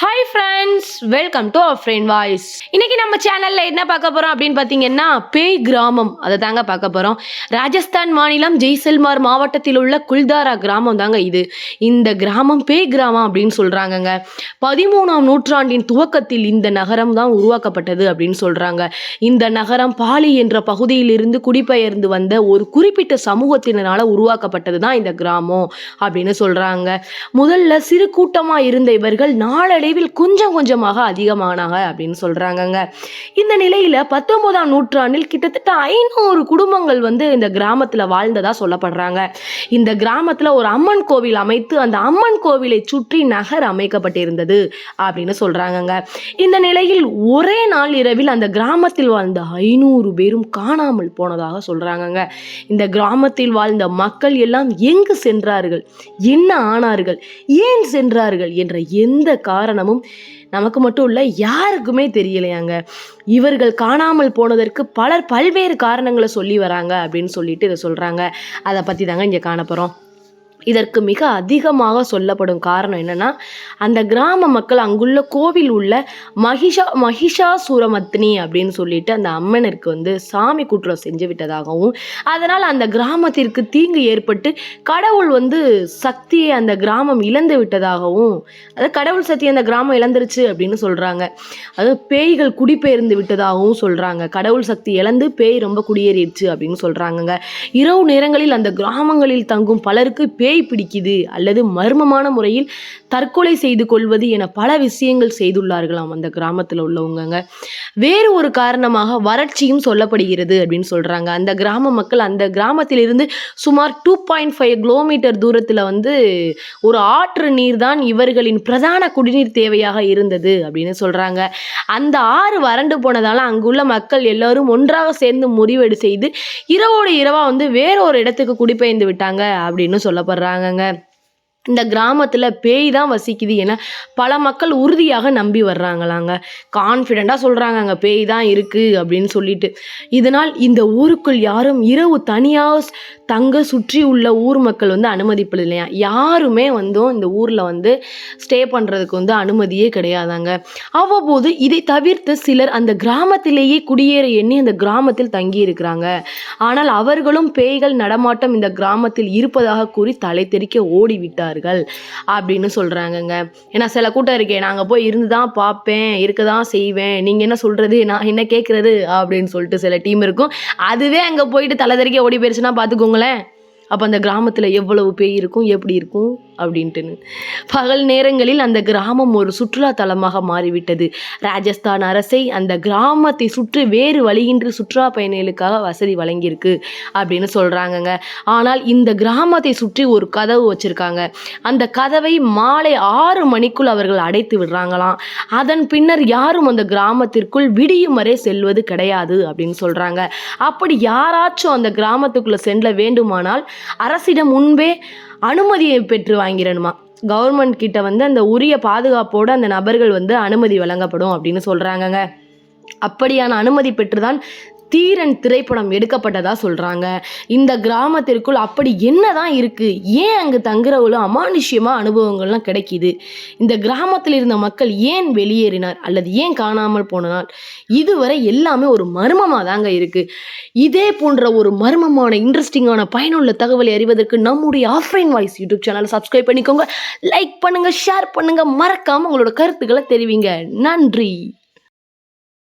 Hi friends welcome to our friend voice இன்னைக்கு நம்ம சேனல்ல என்ன பார்க்க போறோம் அப்படின்னு பார்த்தீங்கன்னா பேய் கிராமம். அதை தாங்க பார்க்க போறோம். ராஜஸ்தான் மாநிலம் ஜெய்சல்மார் மாவட்டத்தில் உள்ள குல்தாரா கிராமம் தாங்க இது. இந்த கிராமம் பேய் கிராமம் அப்படின்னு சொல்றாங்கங்க. பதிமூணாம் நூற்றாண்டின் துவக்கத்தில் இந்த நகரம் தான் உருவாக்கப்பட்டது அப்படின்னு சொல்றாங்க. இந்த நகரம் பாலி என்ற பகுதியிலிருந்து குடிபெயர்ந்து வந்த ஒரு குறிப்பிட்ட சமூகத்தினரால உருவாக்கப்பட்டது தான் இந்த கிராமம் அப்படின்னு சொல்றாங்க. முதல்ல சிறு கூட்டமாக இருந்த இவர்கள் நாளடைவில் கொஞ்சம் கொஞ்சமாக அதிகமானாங்க அப்படின்னு சொல்றாங்கங்க. இந்த நிலையில பத்தொன்பதாம் நூற்றாண்டில் கிட்டத்தட்ட ஐநூறு குடும்பங்கள் வந்து இந்த கிராமத்துல வாழ்ந்ததா சொல்லப்படுறாங்க. இந்த கிராமத்துல ஒரு அம்மன் கோவில் அமைத்து அந்த அம்மன் கோவிலை சுற்றி நகர் அமைக்கப்பட்டிருந்தது அப்படின்னு சொல்றாங்கங்க. இந்த நிலையில் ஒரே நாள் இரவில் அந்த கிராமத்தில் வாழ்ந்த ஐநூறு பேரும் காணாமல் போனதாக சொல்றாங்கங்க. இந்த கிராமத்தில் வாழ்ந்த மக்கள் எல்லாம் எங்கு சென்றார்கள்? என்ன ஆனார்கள்? ஏன் சென்றார்கள்? என்ற எந்த காரணம் காரணமும் நமக்கு மட்டும் இல்லை யாருக்குமே தெரியலையாங்க. இவர்கள் காணாமல் போனதற்கு பலர் பல்வேறு காரணங்களை சொல்லி வராங்க அப்படின்னு சொல்லிட்டு இதை சொல்கிறாங்க அதை பற்றி தாங்க இங்கே காணப்போகிறோம் இதற்கு மிக அதிகமாக சொல்லப்படும் காரணம் என்னன்னா அந்த கிராம மக்கள் அங்குள்ள கோவில் உள்ள மகிஷா மகிஷாசூரமத்னி அப்படின்னு சொல்லிட்டு அந்த அம்மனிற்கு வந்து சாமி குற்றம் செஞ்சு விட்டதாகவும் அதனால் அந்த கிராமத்திற்கு தீங்கு ஏற்பட்டு கடவுள் வந்து சக்தியை அந்த கிராமம் இழந்து விட்டதாகவும் அது கடவுள் சக்தி அந்த கிராமம் இழந்துருச்சு அப்படின்னு சொல்கிறாங்க அது பேய்கள் குடிபெயர்ந்து விட்டதாகவும் சொல்கிறாங்க கடவுள் சக்தி இழந்து பேய் ரொம்ப குடியேறிடுச்சு அப்படின்னு சொல்கிறாங்கங்க இரவு நேரங்களில் அந்த கிராமங்களில் தங்கும் பலருக்கு பேய் பிடிக்குது அல்லது மர்மமான முறையில் தற்கொலை செய்து கொள்வது என பல விஷயங்கள் செய்துள்ளார்களாம் அந்த கிராமத்தில் உள்ளவங்க வேறு ஒரு காரணமாக வறட்சியும் சொல்லப்படுகிறது அப்படின்னு சொல்றாங்க. அந்த கிராம மக்கள் அந்த கிராமத்திலிருந்து சுமார் டூ பாயிண்ட் ஃபைவ் கிலோமீட்டர் தூரத்தில் வந்து ஒரு ஆற்று நீர் தான் இவர்களின் பிரதான குடிநீர் தேவையாக இருந்தது அப்படின்னு சொல்றாங்க. அந்த ஆறு வறண்டு போனதால அங்குள்ள மக்கள் எல்லாரும் ஒன்றாக சேர்ந்து முடிவெடு செய்து இரவோடு இரவாக வந்து வேற ஒரு இடத்துக்கு குடிபெயர்ந்து விட்டாங்க அப்படின்னு சொல்லப்படுறாங்க. orang anh em இந்த கிராமத்தில் பேய் தான் வசிக்குது என பல மக்கள் உறுதியாக நம்பி வர்றாங்களாங்க. கான்ஃபிடெண்ட்டாக சொல்கிறாங்க அங்கே பேய் தான் இருக்குது அப்படின்னு சொல்லிட்டு. இதனால் இந்த ஊருக்குள் யாரும் இரவு தனியாக தங்க சுற்றி உள்ள ஊர் மக்கள் வந்து அனுமதிப்பது இல்லையா? யாருமே வந்து இந்த ஊரில் வந்து ஸ்டே பண்ணுறதுக்கு வந்து அனுமதியே கிடையாதாங்க. அவ்வப்போது இதை தவிர்த்து சிலர் அந்த கிராமத்திலேயே குடியேற எண்ணி அந்த கிராமத்தில் தங்கி இருக்கிறாங்க. ஆனால் அவர்களும் பேய்கள் நடமாட்டம் இந்த கிராமத்தில் இருப்பதாக கூறி தலை தெறிக்க ஓடிவிட்டார் இருக்கிறார்கள் அப்படின்னு சொல்கிறாங்கங்க ஏன்னா சில கூட்டம் இருக்கே நாங்கள் போய் இருந்து தான் பார்ப்பேன் இருக்க தான் செய்வேன். நீங்கள் என்ன சொல்கிறது நான் என்ன கேட்குறது அப்படின்னு சொல்லிட்டு சில டீம் இருக்கும். அதுவே அங்கே போயிட்டு தலை தெறிக்க ஓடி போயிருச்சுன்னா பார்த்துக்கோங்களேன் அப்போ அந்த கிராமத்தில் எவ்வளவு பேய் இருக்கும் எப்படி இருக்கும் அப்படின்ட்டுன்னு. பகல் நேரங்களில் அந்த கிராமம் ஒரு சுற்றுலா தலமாக மாறிவிட்டது. ராஜஸ்தான் அரசை அந்த கிராமத்தை சுற்றி வேறு வழியின்றி சுற்றுலா பயணிகளுக்காக வசதி வழங்கியிருக்கு அப்படின்னு சொல்கிறாங்கங்க ஆனால் இந்த கிராமத்தை சுற்றி ஒரு கதவு வச்சுருக்காங்க. அந்த கதவை மாலை ஆறு மணிக்குள் அவர்கள் அடைத்து விடுறாங்களாம். அதன் பின்னர் யாரும் அந்த கிராமத்திற்குள் விடியும் வரை செல்வது கிடையாது அப்படின்னு சொல்கிறாங்க அப்படி யாராச்சும் அந்த கிராமத்துக்குள்ளே செல்ல வேண்டுமானால் அரசிடம் முன்பே அனுமதியை பெற்று வாங்கிடணுமா கவர்மெண்ட் கிட்ட வந்து அந்த உரிய பாதுகாப்போடு அந்த நபர்கள் வந்து அனுமதி வழங்கப்படும் அப்படின்னு சொல்கிறாங்கங்க அப்படியான அனுமதி பெற்றுதான் தீரன் திரைப்படம் எடுக்கப்பட்டதா சொல்கிறாங்க இந்த கிராமத்திற்குள் அப்படி என்னதான் இருக்குது ஏன் அங்கே தங்குறவங்களும் அமானுஷ்யமாக அனுபவங்கள்லாம் கிடைக்கிது? இந்த கிராமத்தில் இருந்த மக்கள் ஏன் வெளியேறினார்? அல்லது ஏன் காணாமல் போனார் இதுவரை எல்லாமே ஒரு மர்மமாக தாங்க இருக்குது இதே போன்ற ஒரு மர்மமான இன்ட்ரெஸ்டிங்கான பயனுள்ள தகவலை அறிவதற்கு நம்முடைய ஆஃப்லைன் வாய்ஸ் யூடியூப் சேனலை சப்ஸ்கிரைப் பண்ணிக்கோங்க. லைக் பண்ணுங்கள் ஷேர் பண்ணுங்கள் மறக்காமல் உங்களோட கருத்துக்களை தெரிவிங்க. நன்றி.